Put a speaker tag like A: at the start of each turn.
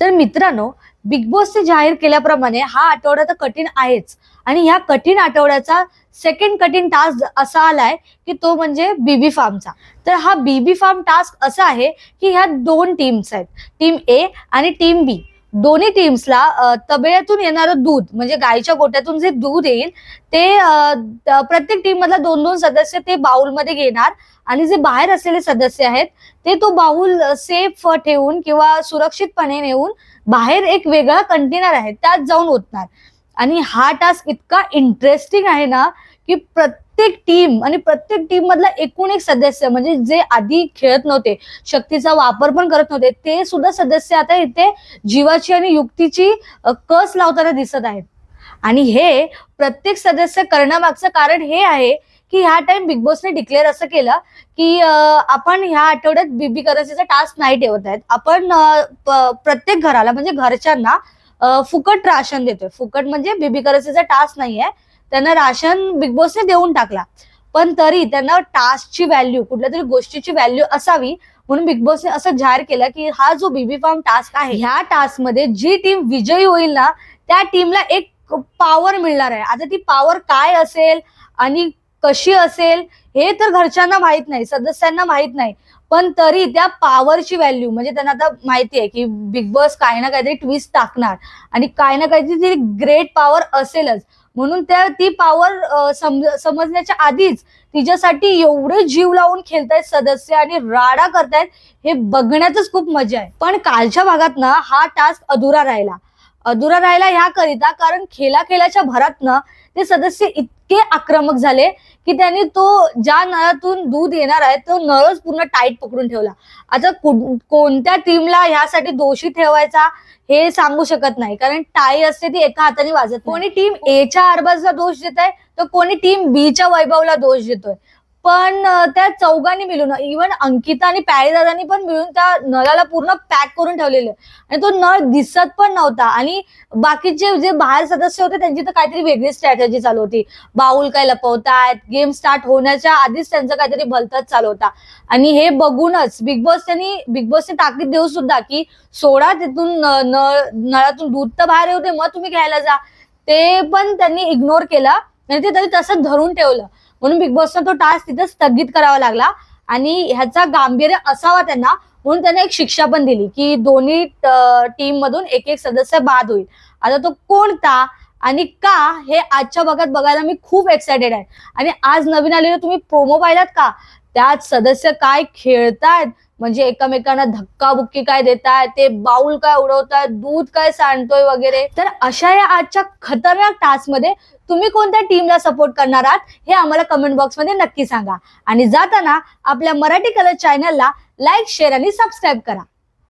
A: तर मित्रांनो बिग बॉसने जाहीर केल्याप्रमाणे हा आठवडा तर कठीण आहेच. आणि ह्या कठीण आठवड्याचा सेकंड कठीण टास्क असा आलाय की तो म्हणजे बीबी फार्मचा तर हा बीबी फार्म टास्क असा आहे की ह्या दोन टीम्स आहेत. टीम ए आणि टीम बी दोन्ही टीम्सला तबेळ्यातून येणारं दूध म्हणजे गायीच्या गोट्यातून जे दूध येईल ते प्रत्येक टीम मधला दोन दोन सदस्य ते बाउलमध्ये घेणार. आणि जे बाहेर असलेले सदस्य आहेत ते तो बाउल सेफ ठेवून किंवा सुरक्षितपणे नेऊन बाहेर एक वेगळा कंटेनर आहे त्यात जाऊन ओतणार. आणि हा टास्क इतका इंटरेस्टिंग आहे ना की प्रत्येक प्रत्येक टीम आणि प्रत्येक टीम मधला एकूण एक सदस्य म्हणजे जे आधी खेळत नव्हते शक्तीचा वापर पण करत नव्हते ते सुद्धा सदस्य आता इथे जीवाची आणि युक्तीची कस लावताना दिसत आहेत. आणि हे प्रत्येक सदस्य करण्यामागचं कारण हे आहे की ह्या टाइम बिग बॉसने डिक्लेअर असं केलं की आपण ह्या आठवड्यात बीबी करन्सीचा टास्क नाही ठेवत आहेत. आपण प्रत्येक घराला म्हणजे घरच्यांना फुकट राशन देतोय. फुकट म्हणजे बीबी करन्सीचा टास्क नाहीये. त्यांना राशन बिग बॉसने देऊन टाकला. पण तरी त्यांना टास्कची व्हॅल्यू कुठल्या तरी गोष्टीची व्हॅल्यू असावी म्हणून बिग बॉसने असं जाहीर केलं की हा जो बीबी फार्म टास्क आहे ह्या टास्कमध्ये जी टीम विजयी होईल ना त्या टीमला एक पॉवर मिळणार आहे. आता ती पॉवर काय असेल आणि कशी असेल हे तर घरच्यांना माहीत नाही सदस्यांना माहीत नाही. पण तरी त्या पॉवरची व्हॅल्यू म्हणजे त्यांना आता माहिती आहे की बिग बॉस काही ना काहीतरी ट्विस्ट टाकणार. आणि काही ना काहीतरी ग्रेट पॉवर असेलच. म्हणून त्या ती पॉवर समजण्याच्या आधीच तिच्यासाठी एवढे जीव लावून खेळतायत सदस्य आणि राडा करतायत हे बघण्यातच खूप मजा आहे. पण कालच्या भागात ना हा टास्क अधुरा राहिला. अधुरा राहिला ह्याकरिता कारण खेळा खेळाच्या भरातनं ते सदस्य इतके आक्रमक झाले की त्यांनी तो ज्या नळातून दूध येणार आहे तो नळच पूर्ण टाईट पकडून ठेवला. आता कु- कोणत्या टीमला ह्यासाठी दोषी ठेवायचा हे सांगू शकत नाही कारण टाई असते ती एका हाताने वाजत कोणी टीम एच्या अरबाजला दोष देत आहे तर कोणी टीम बीच्या वैभवला दोष देतोय. पण त्या चौघांनी मिळून इव्हन अंकिता आणि दादानी पण मिळून त्या नळाला पूर्ण पॅक करून ठेवलेलं. आणि तो नळ दिसत पण नव्हता. आणि बाकीचे जे बाहेर सदस्य होते त्यांची तर काहीतरी वेगळी स्ट्रॅटेजी चालू होती. बाऊल काय लपवतायत गेम स्टार्ट होण्याच्या आधीच त्यांचं काहीतरी भलतच चालू होता. आणि हे बघूनच बिग बॉस त्यांनी बिग बॉसने ताकीद देऊ सुद्धा की सोडा तिथून नळ नळातून दूध तर बाहेर येऊ दे मग तुम्ही घ्यायला जा. ते पण त्यांनी इग्नोर केला. आणि ते तरी तसंच धरून ठेवलं. म्हणून बिग बॉसचा तो टास्क तिथं स्थगित करावा लागला. आणि ह्याचा गांभीर्य असावा त्यांना म्हणून त्यांना एक शिक्षा पण दिली की दोन्ही टीम मधून एक एक सदस्य बाद होईल. आता तो कोणता आणि का हे आजच्या भागात बघायला मी खूप एक्सायटेड आहे. आणि आज नवीन आलेले तुम्ही प्रोमो पाहिलात का? त्यात सदस्य काय खेळतायत? म्हणजे एकमेकांना धक्काबुक्की काय देताय ते बाऊल काय उडवतायत दूध काय सांडतोय वगैरे. तर अशा या आजच्या खतरनाक टास्कमध्ये तुम्ही कोणत्या टीमला सपोर्ट करणार आहात हे आम्हाला कमेंट बॉक्समध्ये नक्की सांगा. आणि जाताना आपल्या मराठी कलर चॅनलला लाईक शेअर आणि सबस्क्राईब करा.